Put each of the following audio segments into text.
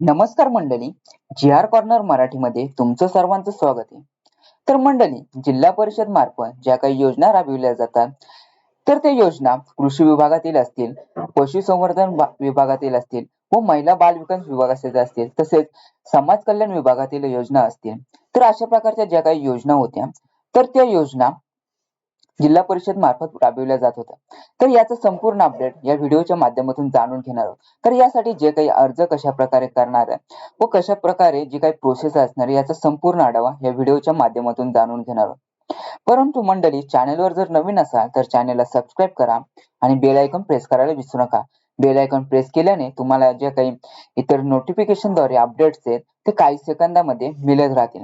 नमस्कार मंडळी जी R corner मराठीमध्ये तुमचं सर्वांचं स्वागत आहे. तर मंडळी जिल्हा परिषद मार्फत ज्या काही योजना राबविल्या जातात तर त्या योजना कृषी विभागातील असतील पशुसंवर्धन विभागातील असतील व महिला बाल विकास विभागातील असतील तसेच समाज कल्याण विभागातील योजना असतील. तर अशा प्रकारच्या ज्या काही योजना होत्या तर त्या योजना जिल्हा परिषद मार्फत राबविल्या जात होत्या. तर याचं संपूर्ण अपडेट या व्हिडिओच्या माध्यमातून जाणून घेणार आहोत. तर यासाठी जे काही अर्ज कशा प्रकारे करणार आहे व कशा प्रकारे जी काही प्रोसेस असणार आहे याचा संपूर्ण आढावा या व्हिडिओच्या माध्यमातून जाणून घेणार आहोत. परंतु मंडळी चॅनेलवर जर नवीन असाल तर चॅनेलला सबस्क्राईब करा आणि बेल आयकॉन प्रेस करायला विसरू नका. बेल आयकॉन प्रेस केल्याने तुम्हाला जे काही इतर नोटिफिकेशनद्वारे अपडेट्स आहेत ते काही सेकंदामध्ये मिळत राहतील.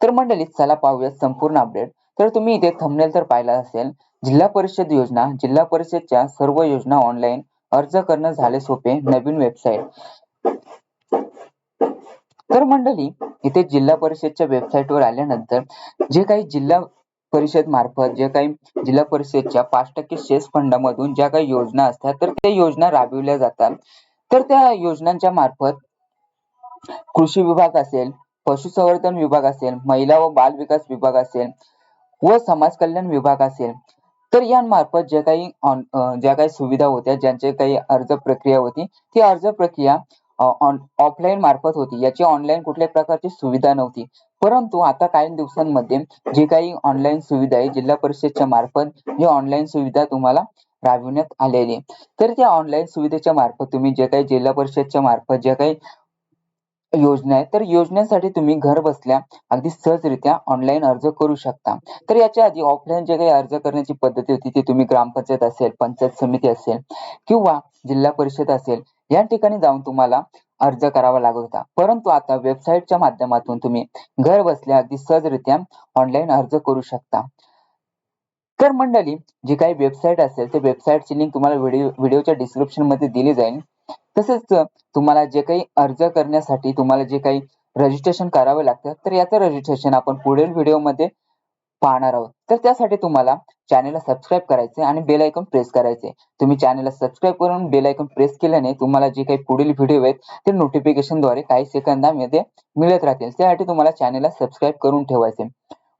तर मंडळी चला पाहूया संपूर्ण अपडेट तर तुम्ही इथे थंबनेल तर पाहिला असेल जिल्हा परिषद योजना जिल्हा परिषदच्या सर्व योजना ऑनलाईन अर्ज करणं झाले सोपे नवीन वेबसाईट तर मंडळी इथे जिल्हा परिषदच्या वेबसाईटवर आल्यानंतर जे काही जिल्हा परिषद मार्फत जे काही जिल्हा परिषदच्या पाच टक्के शेस फंडामधून ज्या काही योजना असतात तर त्या योजना राबविल्या जातात. तर त्या योजनांच्या मार्फत कृषी विभाग असेल पशुसंवर्धन विभाग असेल महिला व बाल विकास विभाग असेल व समाज कल्याण विभाग असेल तर यांमार्फत ज्या काही ज्या काही सुविधा होत्या ज्यांचे काही अर्ज प्रक्रिया होती ती अर्ज प्रक्रिया ऑफलाईन मार्फत होती. याची ऑनलाईन कुठल्याही प्रकारची सुविधा नव्हती. परंतु आता काही दिवसांमध्ये जी काही ऑनलाईन सुविधा आहे जिल्हा परिषदच्या मार्फत ही ऑनलाईन सुविधा तुम्हाला राबविण्यात आलेली तर त्या ऑनलाईन सुविधेच्या मार्फत तुम्ही जे काही जिल्हा परिषदच्या मार्फत जे काही योजना आहे. तर योजनेसाठी तुम्ही घर बसल्या अगदी सहजरित्या ऑनलाईन अर्ज करू शकता. तर याच्या आधी ऑफलाईन जे काही अर्ज करण्याची पद्धती होती ती तुम्ही ग्रामपंचायत असेल पंचायत समिती असेल किंवा जिल्हा परिषद असेल या ठिकाणी जाऊन तुम्हाला अर्ज करावा लागत होता. परंतु आता वेबसाईटच्या माध्यमातून तुम्ही घर बसल्या अगदी सहजरित्या ऑनलाईन अर्ज करू शकता. तर मंडळी जी काही वेबसाईट असेल त्या वेबसाईटची लिंक तुम्हाला व्हिडिओ व्हिडिओच्या डिस्क्रिप्शनमध्ये दिली जाईल. तसेच तुम्हाला जे काही अर्ज करण्यासाठी तुम्हाला जे काही रजिस्ट्रेशन करावे लागतं तर याचं रजिस्ट्रेशन आपण पुढील व्हिडिओमध्ये पाहणार आहोत. तर त्यासाठी तुम्हाला चॅनेलला सबस्क्राईब करायचे आणि बेल आयकॉन प्रेस करायचे तुम्ही चॅनेलला सबस्क्राईब करून बेल आयकॉन प्रेस केल्याने तुम्हाला जे काही पुढील व्हिडिओ आहेत ते नोटिफिकेशनद्वारे काही सेकंदामध्ये मिळत राहतील. त्यासाठी तुम्हाला चॅनेलला सबस्क्राईब करून ठेवायचे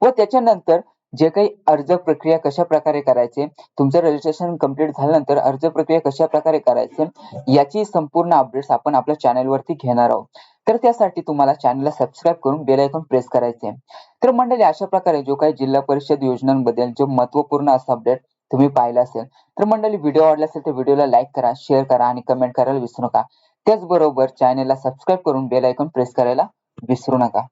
व त्याच्यानंतर जे काही अर्ज प्रक्रिया कशा प्रकारे करायचे तुमचं रजिस्ट्रेशन कंप्लीट झाल्यानंतर अर्ज प्रक्रिया कशा प्रकारे करायचे याची संपूर्ण अपडेट्स आपण आपल्या चॅनलवरती घेणार आहोत. तर त्यासाठी तुम्हाला चॅनलला सबस्क्राईब करून बेल आयकॉन प्रेस करायचे. तर मंडळी अशा प्रकारे जो काही जिल्हा परिषद योजनांबद्दल जो महत्त्वपूर्ण असा अपडेट तुम्ही पाहिला असेल तर मंडळी व्हिडिओ आवडला असेल तर व्हिडिओला लाईक करा शेअर करा आणि कमेंट करायला विसरू नका. त्याचबरोबर चॅनलला सबस्क्राईब करून बेल आयकॉन प्रेस करायला विसरू नका.